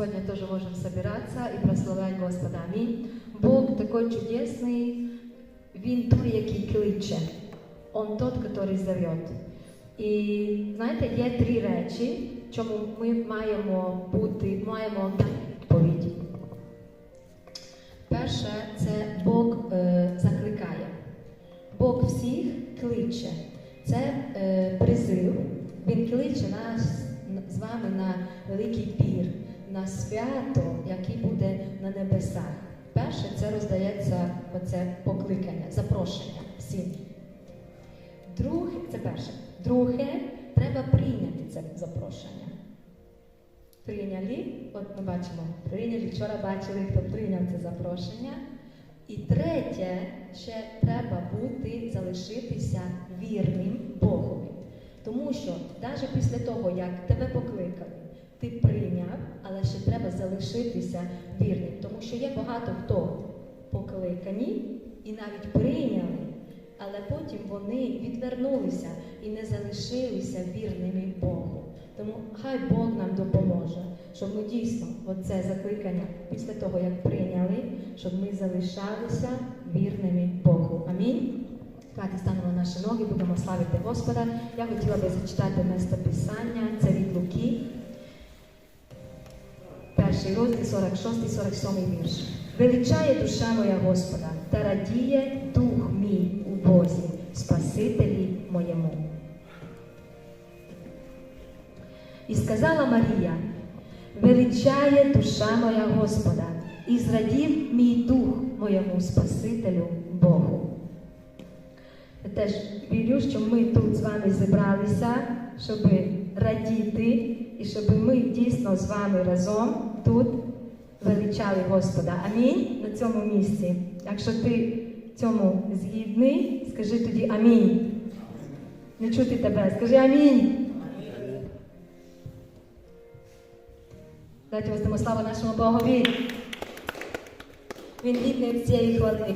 сегодня тоже можем собираться и прославлять Господа. Аминь. Бог такой чудесный, Він той, який кличе. Он тот, который зовет. І знаєте, є три речі, чому ми маємо бути, маємо дати відповідь. Перше, це Бог е, закликає. Бог всіх кличе. Це е, призив. Він кличе нас з вами на великий пір, на свято, яке буде на небесах. Перше, це роздається оце покликання, запрошення всім. Друге, це перше. Друге, треба прийняти це запрошення. Прийняли, от ми бачимо, прийняли, вчора бачили, хто прийняв це запрошення. І третє, ще треба бути, залишитися вірним Богові. Тому що навіть після того, як тебе покликали, ти прийняв, але ще треба залишитися вірним. Тому що є багато хто покликані і навіть прийняли, але потім вони відвернулися і не залишилися вірними Богу. Тому хай Бог нам допоможе, щоб ми дійсно оце закликання після того, як прийняли, щоб ми залишалися вірними Богу. Амінь. Давайте станемо наші ноги, будемо славити Господа. Я хотіла би зачитати місто Писання, це від Луки. Перший розділ 46-47 вірш. Величає душа моя Господа, та радіє дух мій у Бозі, Спасителі моєму. І сказала Марія, величає душа моя Господа, і зрадів мій дух моєму Спасителю Богу. Теж вірю, що ми тут з вами зібралися, щоб радіти, і щоб ми дійсно з вами разом тут величали Господа. Амінь на цьому місці. Якщо ти цьому згідний, скажи тоді амінь. Не чути тебе, скажи амінь. Давайте воздамо славу нашому Богові. Він гідний цієї хвали.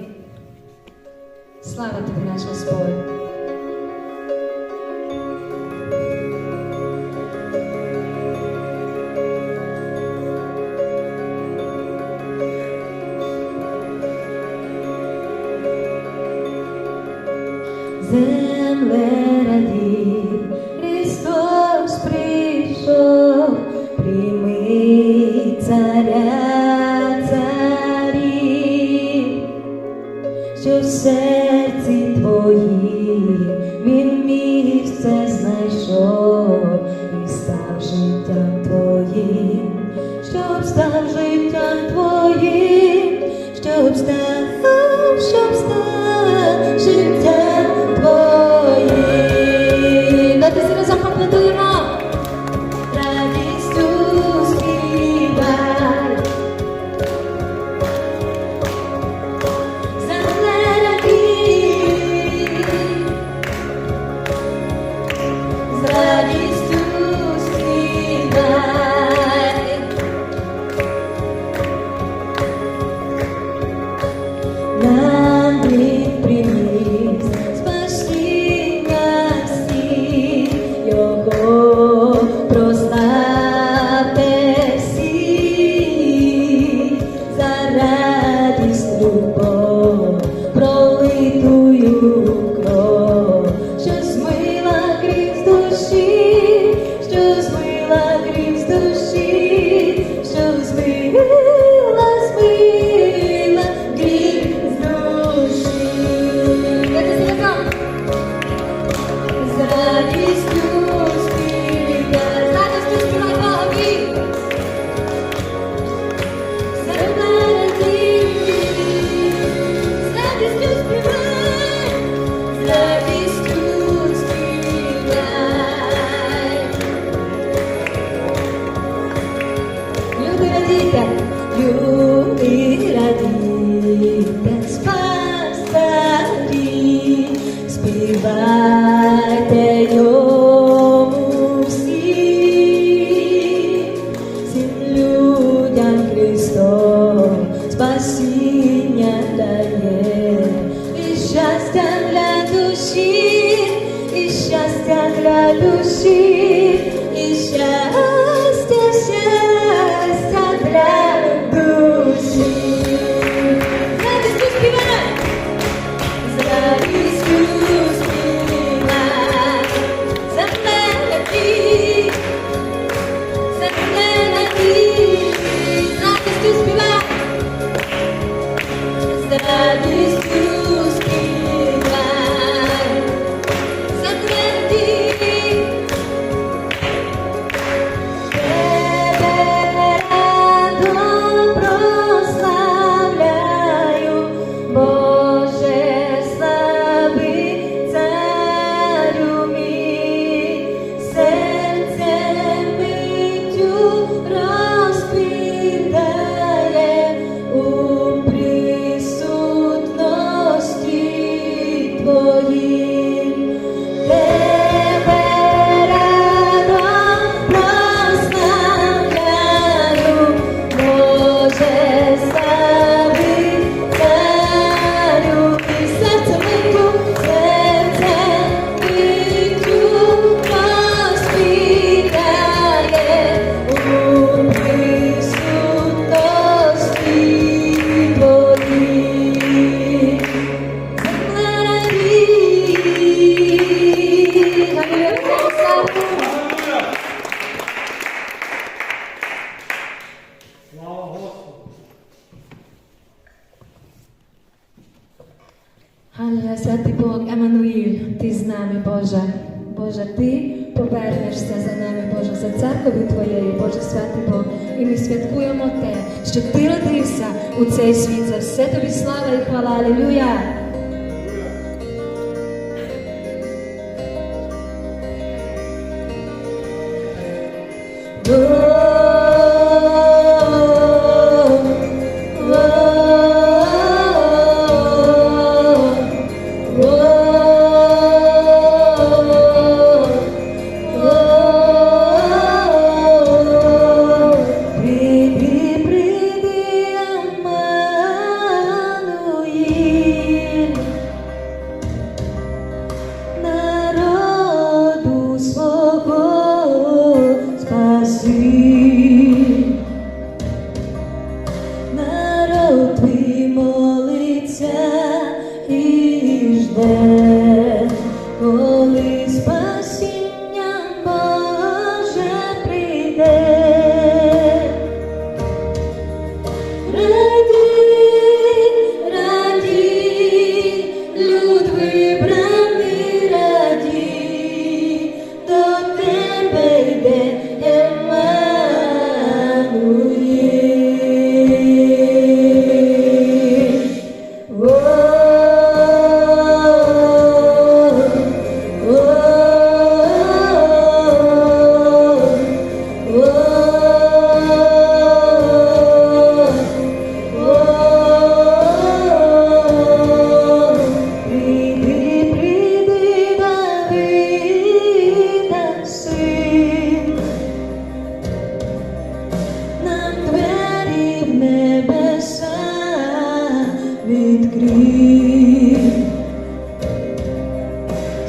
Слава тобі, наш Господь.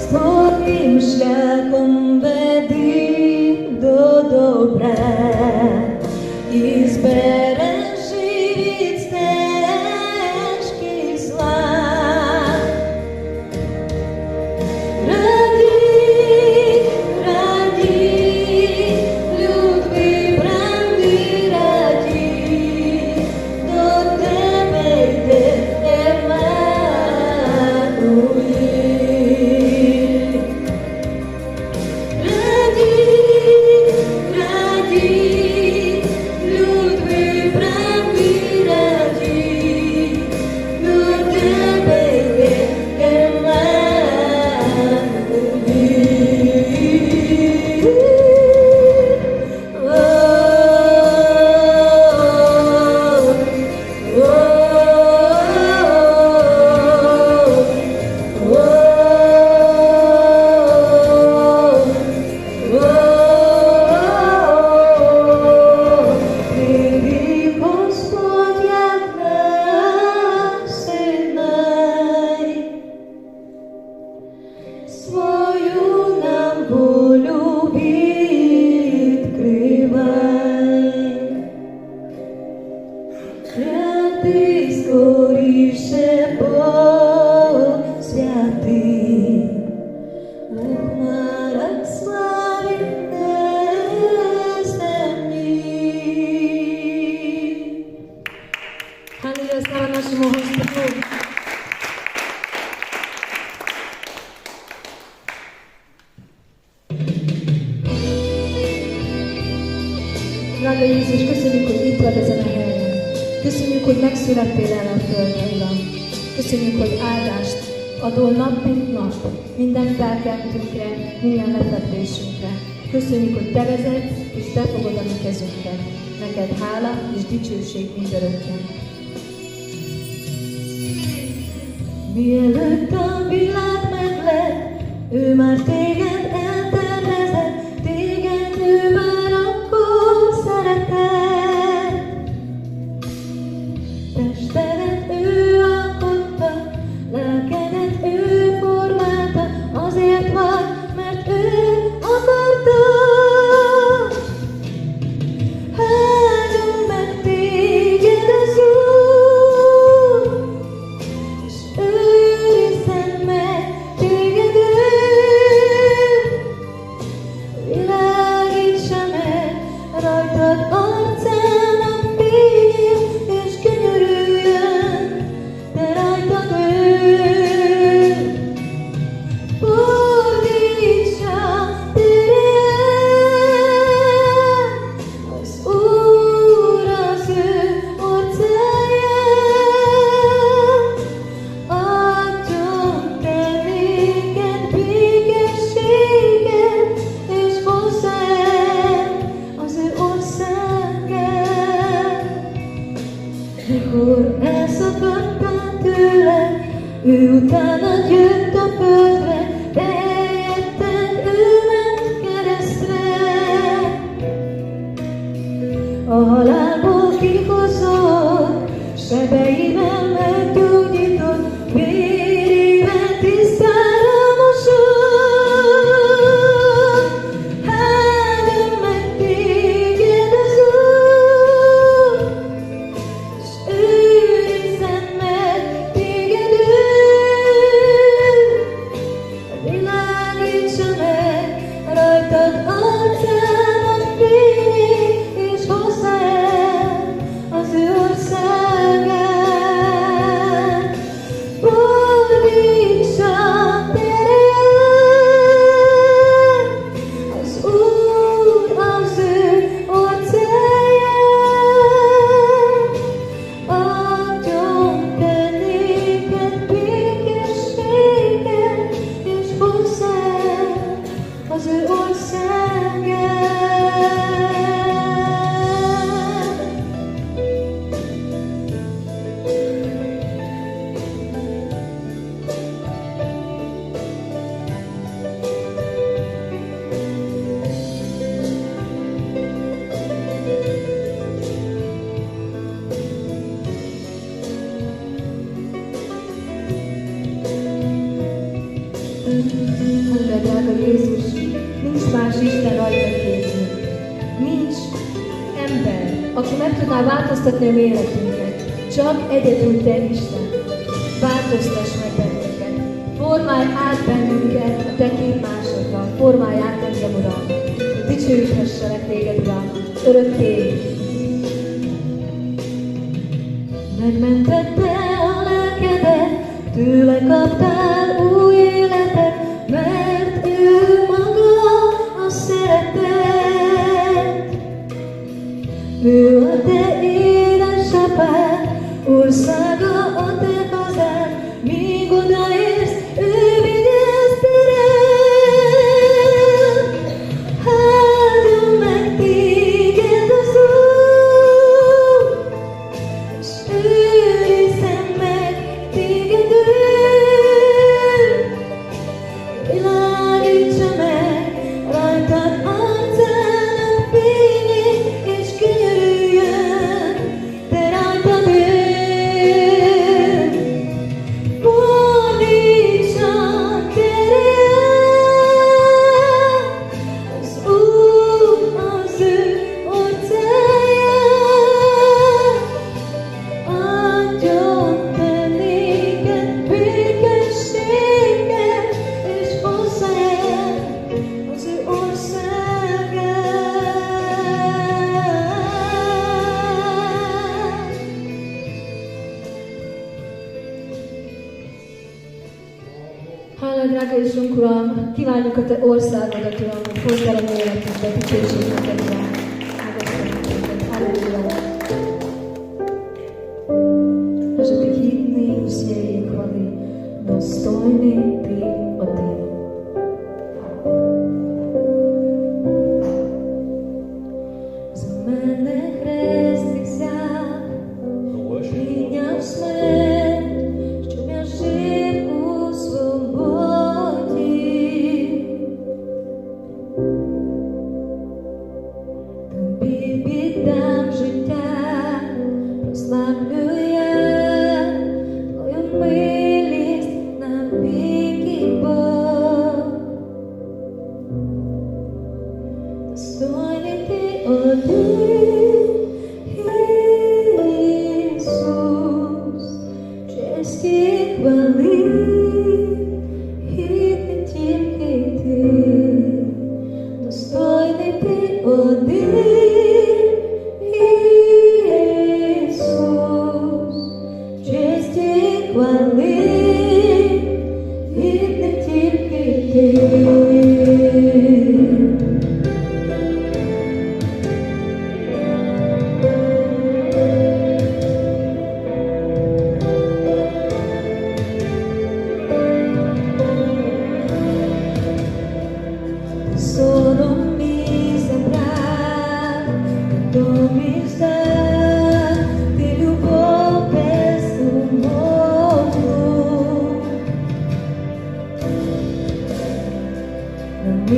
Своїм шляхом tervezett, és befogod a mi kezünket. Neked hála és dicsőség mindörökken. változtatni a mi. Csak egyedül Te Isten. Változtass meg bennünket. Formálj át bennünket a Te képmásodban. Formálj át engem, Uram. Dicsőíthesselek Téged, Uram. Örökké. Megmentette a lelkedet, tőle kaptál új életet, mert ő maga a szeretet. Ő a te course I సార్లుగా పూజలను దయ చేసి Боже, підгідний усієї хвали, достойний ти один.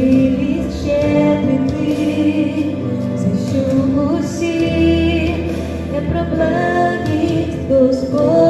Милість щедрити, зіщу усі, не проблемність Господь.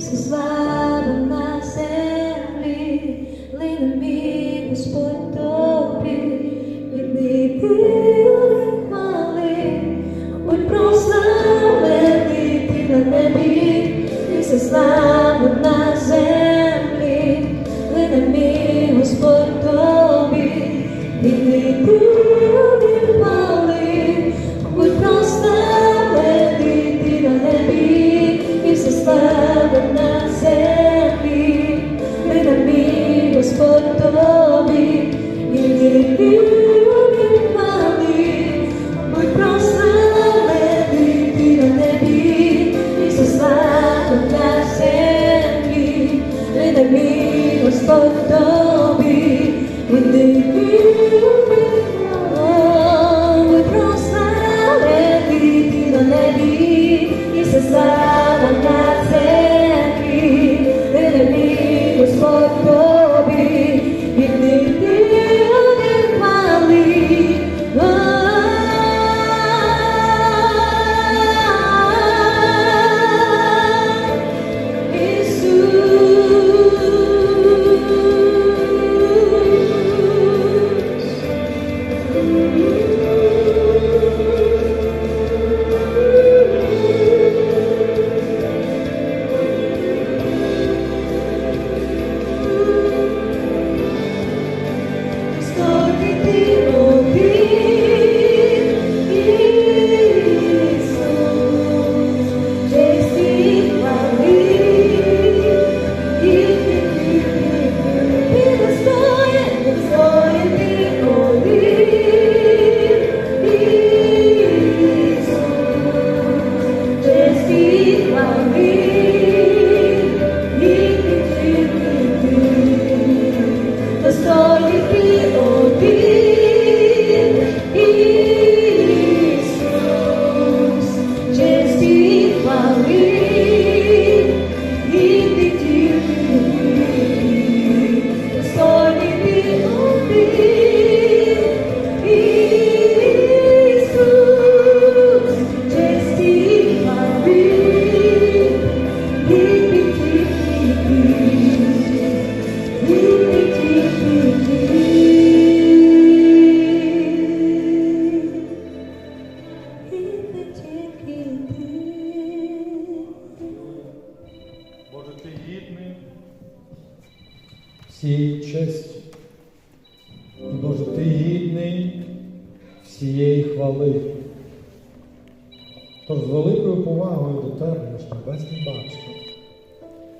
This is life.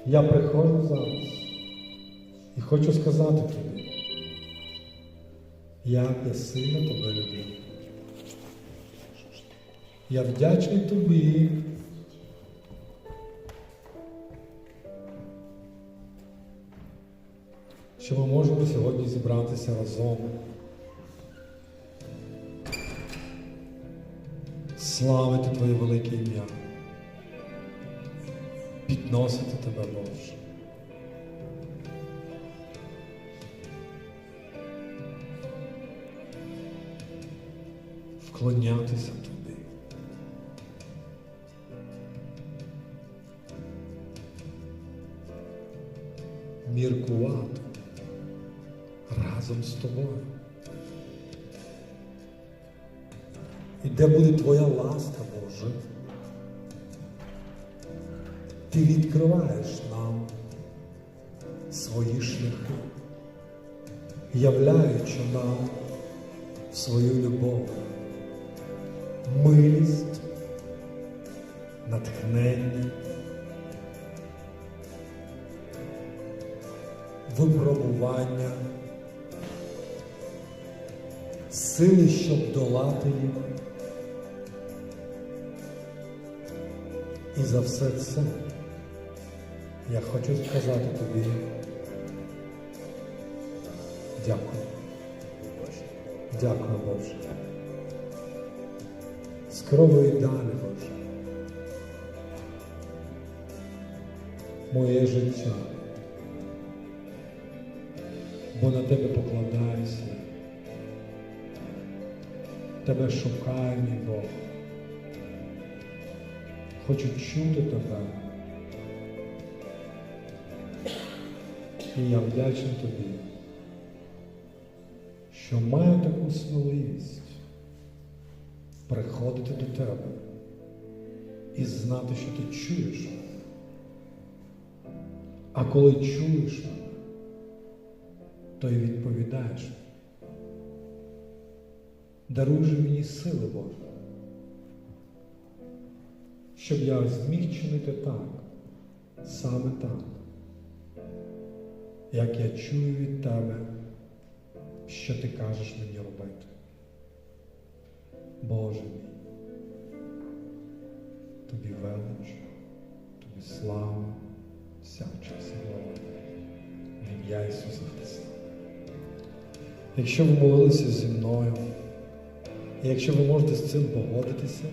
Я приходжу зараз і хочу сказати тобі, як я сильно тебе люблю. Я вдячний тобі. Що ми можемо сьогодні зібратися разом. Славити Твоє велике ім'я. Підносити Тебе, Боже. Вклонятися Тобі. Міркувати разом з тобою. І де буде Твоя ласка, Боже? Ти відкриваєш нам свої шляхи, являючи нам свою любов, милість, натхнення, випробування, сили, щоб долати їх. І за все це я хочу сказати тобі дякую. Дякую, Боже. Скеровуй далі, Боже. Моє життя. Бо на тебе покладаюся. Тебе шукаю, мій Бог. Хочу чути тебе. І я вдячний тобі, що маю таку сміливість приходити до тебе і знати, що ти чуєш. А коли чуєш то й відповідаєш. Даруй мені сили, Боже щоб я зміг чинити так, саме так, як я чую від тебе, що ти кажеш мені робити. Боже мій, тобі велич, тобі слава, вся честь і слава. В ім'я Ісуса Христа. Якщо ви молилися зі мною, і якщо ви можете з цим погодитися,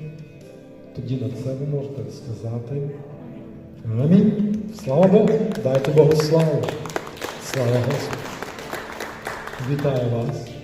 тоді на це ви можете сказати Амінь. Слава Богу! Дайте Богу славу! Слава Господу! Вітаю вас!